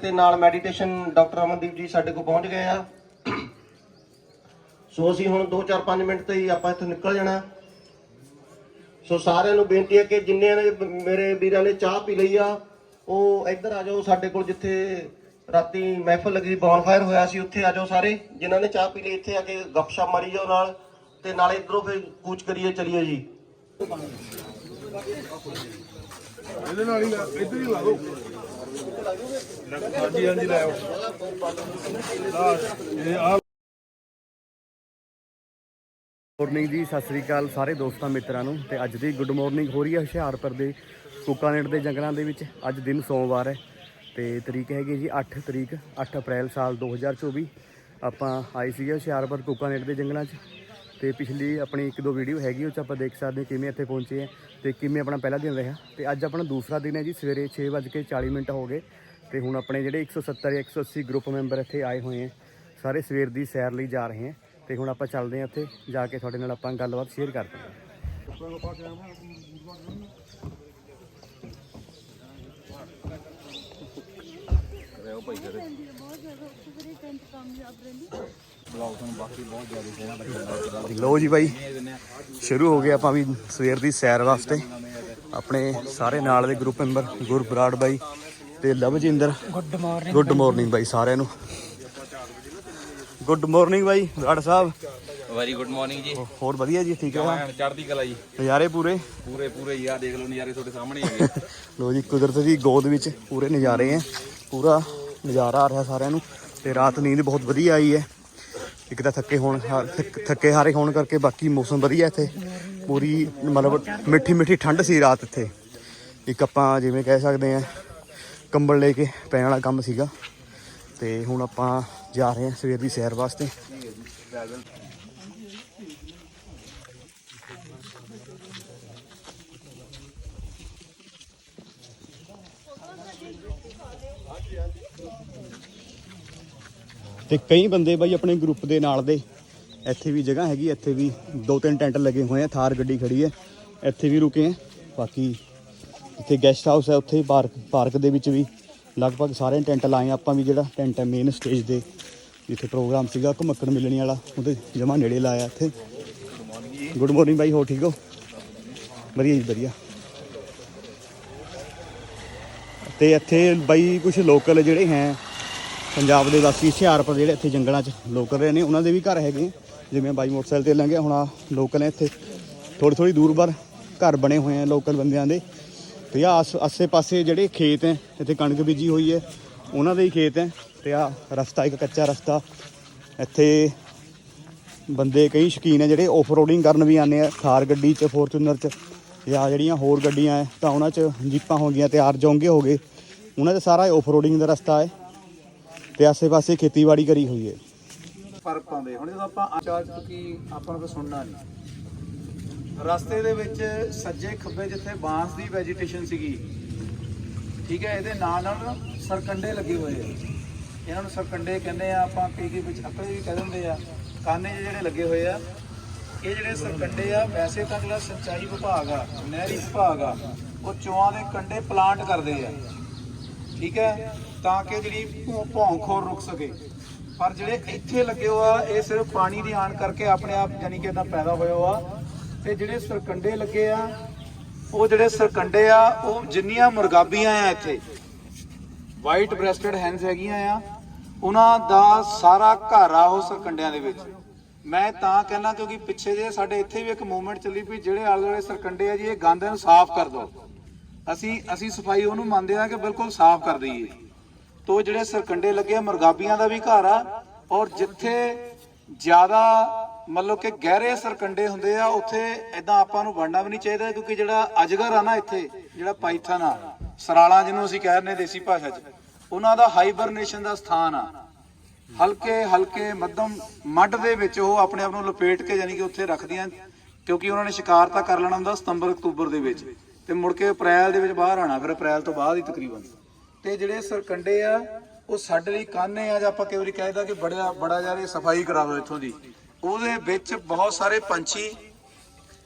ਤੇ ਨਾਲ meditation doctor Amandeep ਜੀ ਸਾਡੇ ਕੋਲ ਪਹੁੰਚ ਗਏ ਆ। ਸੋ ਅਸੀਂ ਹੁਣ 2-4-5 ਮਿੰਟ ਤੇ ਹੀ ਆਪਾਂ ਇੱਥੋਂ ਨਿਕਲ ਜਾਣਾ। ਸੋ ਸਾਰਿਆਂ ਨੂੰ ਬੇਨਤੀ ਹੈ ਕਿ ਜਿੰਨੇ ਨੇ ਮੇਰੇ ਵੀਰਾਂ ਨੇ ਚਾਹ ਪੀ ਲਈ ਆ, ਉਹ ਇੱਧਰ ਆ ਜਾਓ ਸਾਡੇ ਕੋਲ ਜਿੱਥੇ ਰਾਤੀ ਮਹਿਫਲ ਲੱਗੀ ਬੌਨਫਾਇਰ ਹੋਇਆ ਸੀ, ਉੱਥੇ ਆ ਜਾਓ ਸਾਰੇ। ਜਿਨ੍ਹਾਂ ਨੇ ਚਾਹ ਪੀ ਲਈ, ਇੱਥੇ ਆ ਕੇ ਗੱਪਸ਼ਪ ਮਾਰੀ ਜਾਓ ਨਾਲ। ਤੇ ਨਾਲੇ ਇਧਰੋਂ ਫਿਰ ਕੂਚ ਕਰੀਏ ਚਲੀਏ ਜੀ। ਇਹਦੇ ਨਾਲ ਹੀ ਲਾ- ਇੱਧਰ ਹੀ ਲਾ ਦੋ। ਹਾਂਜੀ ਹਾਂਜੀ ਲਾਓ ਇਹ ਆ। ਮਾਰਨਿੰਗ ਜੀ ਸਤਿ ਸ੍ਰੀ ਅਕਾਲ ਸਾਰੇ ਦੋਸਤਾਂ ਮਿੱਤਰਾਂ ਨੂੰ। ਤੇ ਅੱਜ ਦੀ ਗੁੱਡ ਮਾਰਨਿੰਗ ਹੋ ਰਹੀ ਹੈ ਹੁਸ਼ਿਆਰਪੁਰ ਦੇ ਕੁਕਾਨੇਟ ਦੇ ਜੰਗਲਾਂ ਦੇ ਵਿੱਚ। ਅੱਜ ਦਿਨ ਸੋਮਵਾਰ ਹੈ ਤੇ ਤਰੀਕ ਹੈਗੀ ਜੀ 8 ਤਰੀਕ 8 ਅਪ੍ਰੈਲ ਸਾਲ 2024 ਆਪਾਂ ਆਏ ਸੀਗੇ ਹੁਸ਼ਿਆਰਪੁਰ ਕੁਕਾਨੇਟ ਦੇ ਜੰਗਲਾਂ 'ਚ। ਤੇ ਪਿਛਲੀ ਆਪਣੀ ਇੱਕ ਦੋ ਵੀਡੀਓ ਹੈਗੀ ਉਹ 'ਚ ਆਪਾਂ ਦੇਖ ਸਕਦੇ ਹਾਂ ਕਿਵੇਂ ਇੱਥੇ ਪਹੁੰਚੇ ਆ ਤੇ ਕਿਵੇਂ ਆਪਣਾ ਪਹਿਲਾ ਦਿਨ ਰਿਹਾ। ਤੇ ਅੱਜ ਆਪਣਾ ਦੂਸਰਾ ਦਿਨ ਹੈ ਜੀ, ਸਵੇਰੇ 6:40 ਮਿੰਟ ਹੋ ਗਏ। ਤੇ ਹੁਣ ਆਪਣੇ ਜਿਹੜੇ 170 ਜਾਂ 180 ਗਰੁੱਪ ਮੈਂਬਰ ਇੱਥੇ ਆਏ ਹੋਏ ਆ ਸਾਰੇ ਸਵੇਰ ਦੀ ਸੈਰ ਲਈ ਜਾ ਰਹੇ ਆ ਤੇ ਹੁਣ ਆਪਾਂ ਚੱਲਦੇ ਆ ਉੱਥੇ ਜਾ ਕੇ ਤੁਹਾਡੇ ਨਾਲ ਆਪਾਂ ਗੱਲਬਾਤ ਸ਼ੇਅਰ ਕਰਦੇ ਹਾਂ। ਲੋ ਜੀ ਬਾਈ ਸ਼ੁਰੂ ਹੋ ਗਏ ਆਪਾਂ ਵੀ ਸਵੇਰ ਦੀ ਸੈਰ ਵਾਸਤੇ। ਆਪਣੇ ਸਾਰੇ ਨਾਲ ਦੇ ਗਰੁੱਪ ਮੈਂਬਰ ਗੁਰਬਰਾੜ ਬਾਈ ਤੇ Lavjinder. Good morning good morning ਬਾਈ ਸਾਰਿਆਂ ਨੂੰ। ਗੁੱਡ ਮਾਰਨਿੰਗ ਬਾਈ ਬਰਾੜ ਸਾਹਿਬ। Very good morning ji. ਹੋਰ ਵਧੀਆ ਜੀ ਠੀਕ ਹੈ ਚੜ੍ਹਦੀ ਕਲਾ ਜੀ। ਨਜ਼ਾਰੇ ਪੂਰੇ? ਪੂਰੇ ਪੂਰੇ ਆ ਦੇਖ ਲਓ ਨਜ਼ਾਰੇ ਤੁਹਾਡੇ ਸਾਹਮਣੇ ਹੈਗੇ। ਲੋ ਜੀ ਕੁਦਰਤ ਦੀ ਗੋਦ ਵਿੱਚ ਪੂਰੇ ਨਜ਼ਾਰੇ ਹੈ। ਪੂਰਾ ਨਜ਼ਾਰਾ ਆ ਰਿਹਾ ਸਾਰਿਆਂ ਨੂੰ ਤੇ ਰਾਤ ਨੀਂਦ ਬਹੁਤ ਵਧੀਆ ਆਈ ਹੈ। ਇੱਕ ਤਾਂ ਥੱਕੇ ਹੋਣ ਥੱਕ- ਥੱਕੇ ਹਾਰੇ ਹੋਣ ਕਰਕੇ ਬਾਕੀ ਮੌਸਮ ਵਧੀਆ ਇੱਥੇ। ਪੂਰੀ ਮਤਲਬ ਮਿੱਠੀ ਮਿੱਠੀ ਠੰਡ ਸੀ ਰਾਤ ਇੱਥੇ। ਇੱਕ ਆਪਾਂ ਜਿਵੇਂ ਕਹਿ ਸਕਦੇ ਆ ਕੰਬਲ ਲੈ ਕੇ ਪੈਣ ਵਾਲਾ ਕੰਮ ਸੀਗਾ। ਤੇ ਹੁਣ ਆਪਾਂ ਜਾ ਰਹੇ ਹਾਂ ਸਵੇਰ ਦੀ ਸੈਰ ਵਾਸਤੇ। ਤੇ ਕਈ ਬੰਦੇ ਬਾਈ ਆਪਣੇ ਗਰੁੱਪ ਦੇ ਨਾਲ ਦੇ। ਇੱਥੇ ਵੀ ਜਗ੍ਹਾ ਹੈਗੀ, ਇੱਥੇ ਵੀ ਦੋ ਤਿੰਨ ਟੈਂਟ ਲੱਗੇ ਹੋਏ ਆ, ਥਾਰ ਗੱਡੀ ਖੜੀ ਹੈ। ਇੱਥੇ ਵੀ ਰੁਕੇ ਆ। ਬਾਕੀ ਇੱਥੇ ਗੈਸਟ ਹਾਊਸ ਹੈ, ਉੱਥੇ ਪਾਰਕ ਪਾਰਕ ਦੇ ਵਿੱਚ ਵੀ ਲਗਭਗ ਸਾਰੇ ਟੈਂਟ ਲਾਏ ਆਪਾਂ ਵੀ ਜਿਹੜਾ ਟੈਂਟ ਹੈ ਮੇਨ ਸਟੇਜ ਦੇ, ਜਿੱਥੇ ਪ੍ਰੋਗਰਾਮ ਸੀਗਾ ਘੁਮੱਕੜ ਮਿਲਣੀ ਵਾਲਾ, ਉਹਦੇ ਜਮਾ ਨੇੜੇ ਲਾਇਆ ਇੱਥੇ। ਗੁੱਡ ਮਾਰਨਿੰਗ ਬਾਈ ਹੋ ਠੀਕ ਹੋ? ਵਧੀਆ ਜੀ, ਵਧੀਆ। ਤੇ ਇੱਥੇ ਬਾਈ ਕੁਝ ਲੋਕਲ ਜਿਹੜੇ ਹੈ ਪੰਜਾਬ ਦੇ ਵਾਸੀ ਹੁਸ਼ਿਆਰਪੁਰ ਜਿਹੜੇ ਇੱਥੇ ਜੰਗਲਾਂ 'ਚ ਲੋਕਲ ਰਹੇ ਨੇ, ਉਹਨਾਂ ਦੇ ਵੀ ਘਰ ਹੈਗੇ ਜਿਵੇਂ ਬਾਈ ਮੋਟਰਸਾਈਕਲ ਤੇ ਲੰਘਿਆ ਹੁਣ ਆ ਲੋਕਲ ਹੈ ਇੱਥੇ। ਥੋੜੀ ਥੋੜੀ ਦੂਰ ਪਰ ਘਰ ਬਣੇ ਹੋਏ ਆ ਲੋਕਲ ਬੰਦਿਆਂ ਦੇ। ਤੇ ਆ ਆਸੇ ਪਾਸੇ ਜਿਹੜੇ ਖੇਤ ਹੈ, ਇੱਥੇ ਕਣਕ ਬੀਜੀ ਹੋਈ ਹੈ, ਉਹਨਾਂ ਦੇ ਹੀ ਖੇਤ ਹੈ। ਤੇ ਆ ਰਸਤਾ, ਇੱਕ ਕੱਚਾ ਰਸਤਾ। ਇੱਥੇ ਬੰਦੇ ਕਈ ਸ਼ੌਕੀਨ ਹੈ ਜਿਹੜੇ ਆਫ ਰੋਡਿੰਗ ਕਰਨ ਵੀ ਆਉਂਦੇ ਆ, ਥਾਰ ਗੱਡੀ 'ਚ ਫੋਰਚੂਨਰ 'ਚ, ਜਾਂ ਜਿਹੜੀਆਂ ਹੋਰ ਗੱਡੀਆਂ ਹੈ, ਤਾਂ ਉਹਨਾਂ 'ਚ ਜੀਪਾਂ ਹੋ ਗਈਆਂ, ਤਿਆਰ ਜੋਂਗੇ ਹੋ ਗਏ। ਉਹਨਾਂ 'ਚ ਸਾਰਾ ਆਫ ਰੋਡਿੰਗ ਦਾ ਰਸਤਾ ਹੈ। ਤੇ ਆਸੇ-ਪਾਸੇ ਖੇਤੀਬਾੜੀ ਕਰੀ ਹੋਈ ਹੈ। ਫ਼ਰਕ ਪਾਉਂਦੇ। ਹੁਣ ਜਦੋਂ ਆਪਾਂ ਆਚਾਰ ਚੁੱਕੀ ਆਪਾਂ ਨੂੰ ਕੋਈ ਸੁਣਨਾ ਨਹੀਂ ਰਸਤੇ ਦੇ ਵਿੱਚ ਸੱਜੇ ਖੱਬੇ ਜਿੱਥੇ ਬਾਂਸ ਦੀ ਵੈਜੀਟੇਸ਼ਨ ਸੀਗੀ, ਠੀਕ ਹੈ, ਇਹਦੇ ਨਾਲ ਨਾਲ ਸਰਕੰਡੇ ਲੱਗੇ ਹੋਏ ਆ। ਇਹਨਾਂ ਨੂੰ ਸਰਕੰਡੇ ਕਹਿੰਦੇ ਆ, ਆਪਾਂ ਕਈ ਕਈ ਵਿੱਚ ਅਕਲੇ ਵੀ ਕਹਿ ਦਿੰਦੇ ਆ, ਕਾਨੇ ਜਿਹੜੇ ਲੱਗੇ ਹੋਏ ਆ। ਇਹ ਜਿਹੜੇ ਸਰਕੰਡੇ ਆ, ਵੈਸੇ ਤਾਂ ਜਿਹੜਾ ਸਿੰਚਾਈ ਵਿਭਾਗ ਆ, ਨਹਿਰੀ ਵਿਭਾਗ ਆ, ਉਹ ਚੋਆਂ ਦੇ ਕੰਡੇ ਪਲਾਂਟ ਕਰਦੇ ਆ। ਠੀਕ ਹੈ? ਤਾਂ ਕਿ ਜਿਹੜੀ ਭੌਂ- ਭੌਂਖੋਰ ਰੁਕ ਸਕੇ। ਪਰ ਜਿਹੜੇ ਇੱਥੇ ਲੱਗੇ ਹੋਆ ਇਹ ਸਿਰਫ ਪਾਣੀ ਦੀ ਆਣ ਕਰਕੇ ਆਪਣੇ ਆਪ ਯਾਨੀ ਕਿ ਇਦਾਂ ਪੈਦਾ ਹੋਇਆ ਹੋਆ ਤੇ ਜਿਹੜੇ ਸਰਕੰਡੇ ਲੱਗੇ ਆ, ਉਹ ਜਿਹੜੇ ਸਰਕੰਡੇ ਆ, ਉਹ ਜਿੰਨੀਆਂ ਮੁਰਗਾਬੀਆਂ ਆ ਇੱਥੇ ਵਾਈਟ ਬ੍ਰੈਸਟਡ ਹੈਂਸ ਹੈਗੀਆਂ ਆ, ਉਹਨਾਂ ਦਾ ਸਾਰਾ ਘਰ ਆ ਉਹ ਸਰਕੰਡਿਆਂ ਦੇ ਵਿੱਚ। ਮੈਂ ਤਾਂ ਕਹਿੰਦਾ ਕਿਉਂਕਿ ਪਿੱਛੇ ਜੇ ਸਾਡੇ ਇੱਥੇ ਵੀ ਇੱਕ ਮੂਵਮੈਂਟ ਚੱਲੀ ਵੀ ਜਿਹੜੇ ਆਲੇ ਦੁਆਲੇ ਸਰਕੰਡੇ ਆ ਜੀ, ਇਹ ਗੰਦ ਨੂੰ ਸਾਫ਼ ਕਰ ਦਿਓ। ਅਸੀਂ ਅਸੀਂ ਸਫ਼ਾਈ ਉਹਨੂੰ ਮੰਨਦੇ ਆ ਕਿ ਬਿਲਕੁਲ ਸਾਫ਼ ਕਰ ਦਈਏ। ਤੋ ਜਿਹੜੇ ਸਰਕੰਡੇ ਲੱਗੇ ਆ ਦਾ ਵੀ ਘਰ ਆ, ਔਰ ਜਿੱਥੇ ਜ਼ਿਆਦਾ ਮਤਲਬ ਕਿ ਗਹਿਰੇ ਸਰਕੰਡੇ ਹੁੰਦੇ ਆ, ਉੱਥੇ ਇਦਾਂ ਆਪਾਂ ਨੂੰ ਵੜਨਾ ਵੀ ਨਹੀਂ ਚਾਹੀਦਾ, ਕਿਉਂਕਿ ਜਿਹੜਾ ਅਜਗਰ ਆ ਨਾ ਇੱਥੇ, ਜਿਹੜਾ ਪਾਈਥਨ ਆ, ਸਰਾਲਾ ਜਿਹਨੂੰ ਅਸੀਂ ਕਹਿ ਰਹੇ ਦੇਸੀ ਭਾਸ਼ਾ 'ਚ, ਉਹਨਾਂ ਦਾ ਹਾਈਬਰਨੇਸ਼ਨ ਦਾ ਸਥਾਨ ਆ। ਹਲਕੇ ਹਲਕੇ, ਮੱਧਮ ਮੱਡ ਦੇ ਵਿੱਚ ਉਹ ਆਪਣੇ ਆਪ ਨੂੰ ਲਪੇਟ ਕੇ ਯਾਨੀ ਕਿ ਉੱਥੇ ਰੱਖਦੀਆਂ, ਕਿਉਂਕਿ ਉਹਨਾਂ ਨੇ ਸ਼ਿਕਾਰ ਤਾਂ ਕਰ ਲੈਣਾ ਹੁੰਦਾ ਸਤੰਬਰ, ਅਕਤੂਬਰ ਦੇ ਵਿੱਚ। ਤੇ ਮੁੜ ਕੇ ਅਪ੍ਰੈਲ ਦੇ ਵਿੱਚ ਬਾਹਰ ਆਣਾ ਫਿਰ ਅਪ੍ਰੈਲ ਤੋਂ ਬਾਅਦ ਹੀ ਤਕਰੀਬਨ। ਤੇ ਜਿਹੜੇ ਸਰਕੰਡੇ ਆ, ਉਹ ਸਾਡੇ ਲਈ ਕਾਨੇ ਆ, ਜਾਂ ਆਪਾਂ ਕਈ ਵਾਰੀ ਕਹਿੰਦਾ ਕਿ ਬੜਾ ਬੜਾ ਜ਼ਿਆਦਾ ਸਫ਼ਾਈ ਕਰਾ ਦਿਓ ਇੱਥੋਂ ਦੀ। ਉਹਦੇ ਵਿੱਚ ਬਹੁਤ ਸਾਰੇ ਪੰਛੀ,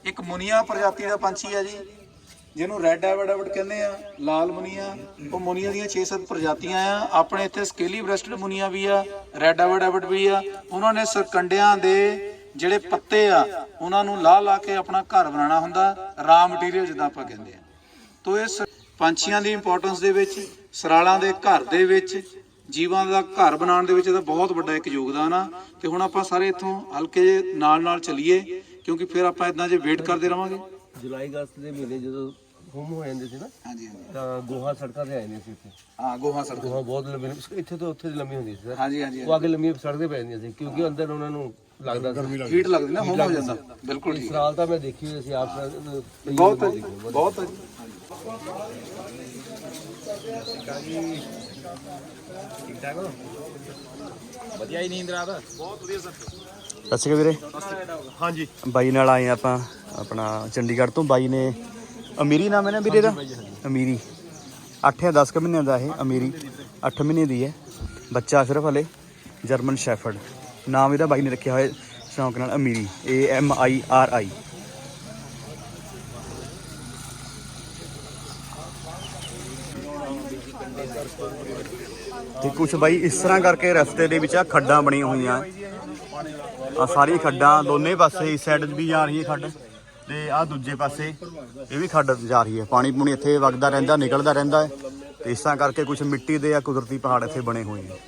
ਇੱਕ ਮੁਨੀਆ ਪ੍ਰਜਾਤੀ ਦਾ ਪੰਛੀ ਆ ਜੀ, ਜਿਹਨੂੰ ਰੈੱਡ ਐਵਡ ਐਵਡ ਕਹਿੰਦੇ ਆ, ਲਾਲ ਮੁਨੀਆ। ਉਹ ਮੁਨੀਆ ਦੀਆਂ 6-7 ਪ੍ਰਜਾਤੀਆਂ ਆ। ਆਪਣੇ ਇੱਥੇ ਸਕੇਲੀ ਬ੍ਰੈਸਟਡ ਮੁਨੀਆ ਵੀ ਆ ਰੈੱਡ ਐਵਡ ਐਵਡ ਵੀ ਆ। ਉਹਨਾਂ ਨੇ ਸਰਕੰਡਿਆਂ ਦੇ ਜਿਹੜੇ ਪੱਤੇ ਆ ਉਹਨਾਂ ਨੂੰ ਲਾ ਲਾ ਕੇ ਆਪਣਾ ਘਰ ਬਣਾਉਣਾ ਹੁੰਦਾ ਰਾ ਮਟੀਰੀਅਲ ਜਿੱਦਾਂ ਆਪਾਂ ਕਹਿੰਦੇ ਆ। ਤੋ ਇਸ ਪੰਛੀਆਂ ਦੀ ਇੰਪੋਰਟੈਂਸ ਦੇ ਵਿੱਚ ਸਰਾਲਾਂ ਦੇ ਘਰ ਦੇ ਵਿੱਚ ਜੀਵਾਂ ਦਾ ਘਰ ਬਣਾਉਣ ਦੇ ਵਿੱਚ ਇਹਦਾ ਬਹੁਤ ਵੱਡਾ ਇੱਕ ਯੋਗਦਾਨ ਆ। ਤੇ ਹੁਣ ਆਪਾਂ ਸਾਰੇ ਇੱਥੋਂ ਹਲਕੇ ਜਿਹੇ ਨਾਲ ਨਾਲ ਚੱਲੀਏ ਕਿਉਂਕਿ ਫਿਰ ਆਪਾਂ ਇਦਾਂ ਜੇ ਵੇਟ ਕਰਦੇ ਰਵਾਂਗੇ। ਜੁਲਾਈ ਅਗਸਤ ਦੇ ਮਹੀਨੇ ਜਦੋਂ ਹੁਮ ਹੋ ਜਾਂਦੇ ਸੀ ਨਾ ਹਾਂਜੀ ਹਾਂਜੀ। ਤਾਂ ਗੋਹਾ ਸੜਕਾਂ ਤੇ ਆ ਸੀ ਇੱਥੇ। ਹਾਂ ਗੋਹਾ ਸੜਕ ਗੋਹਾ ਬਹੁਤ ਲੰਮੀ ਇੱਥੇ ਤੋਂ ਉੱਥੇ ਲੰਮੀ ਹੁੰਦੀ ਸੀ ਸਰ ਹਾਂਜੀ ਹਾਂਜੀ ਉਹ ਅੱਗੇ ਲੰਮੀ ਸੜਕਾਂ ਪੈ ਜਾਂਦੀਆਂ ਸੀ ਕਿਉਂਕਿ ਅੰਦਰ ਉਹਨਾਂ ਨੂੰ ਲੱਗਦਾ ਸੀ। ਹੀਟ ਲੱਗਦੀ ਨਾ ਹੋਮ ਹੋ ਜਾਂਦਾ। ਬਿਲਕੁਲ ਠੀਕ। ਸਰਾਲ ਤਾਂ ਮੈਂ ਦੇਖੀ ਹੋਈ ਸੀ ਆਪ ਬਹੁਤ ਹੈ ਜੀ, ਬਹੁਤ ਹੈ ਜੀ। ਵਧੀਆ ਹੀ ਨੀਂਦ ਰਾਤ। ਸਤਿ ਸ਼੍ਰੀ ਅਕਾਲ ਵੀਰੇ। ਹਾਂਜੀ। ਬਾਈ ਨਾਲ ਆਏ ਹਾਂ ਆਪਾਂ ਆਪਣਾ ਚੰਡੀਗੜ੍ਹ ਤੋਂ। ਬਾਈ ਨੇ ਅਮੀਰੀ ਨਾਮ ਹੈ ਨਾ ਵੀਰੇ ਦਾ ਅਮੀਰੀ। 8 ਜਾਂ 10 ਕੁ ਮਹੀਨਿਆਂ ਦਾ ਇਹ ਅਮੀਰੀ। 8 ਮਹੀਨੇ ਦੀ ਹੈ। ਬੱਚਾ ਸਿਰਫ ਹਲੇ ਜਰਮਨ ਸ਼ੈਫਰਡ। ਨਾਮ ਇਹਦਾ ਬਾਈ ਨੇ ਰੱਖਿਆ ਹੋਇਆ ਸ਼ੌਂਕ ਨਾਲ, ਅਮੀਰੀ A M I R I ਤੇ ਕੁਝ ਬਾਈ ਇਸ ਤਰ੍ਹਾਂ ਕਰਕੇ ਰਸਤੇ ਦੇ ਵਿੱਚ ਆ ਖੱਡਾਂ ਬਣੀਆਂ ਹੋਈਆਂ। ਆ ਸਾਰੀ ਖੱਡਾਂ ਦੋਨੇ ਪਾਸੇ ਇਸ ਸਾਈਡ ਵੀ ਜਾ ਰਹੀ ਹੈ ਖੱਡ ਤੇ ਆ ਦੂਜੇ ਪਾਸੇ ਇਹ ਵੀ ਖੱਡ ਜਾ ਰਹੀ ਹੈ। ਪਾਣੀ ਪੂਣੀ ਇੱਥੇ ਵਗਦਾ ਰਹਿੰਦਾ, ਨਿਕਲਦਾ ਰਹਿੰਦਾ ਹੈ ਤੇ ਇਸ ਤਰ੍ਹਾਂ ਕਰਕੇ ਕੁਝ ਮਿੱਟੀ ਦੇ ਆ ਕੁਦਰਤੀ ਪਹਾੜ ਇੱਥੇ ਬਣੇ ਹੋਏ ਨੇ।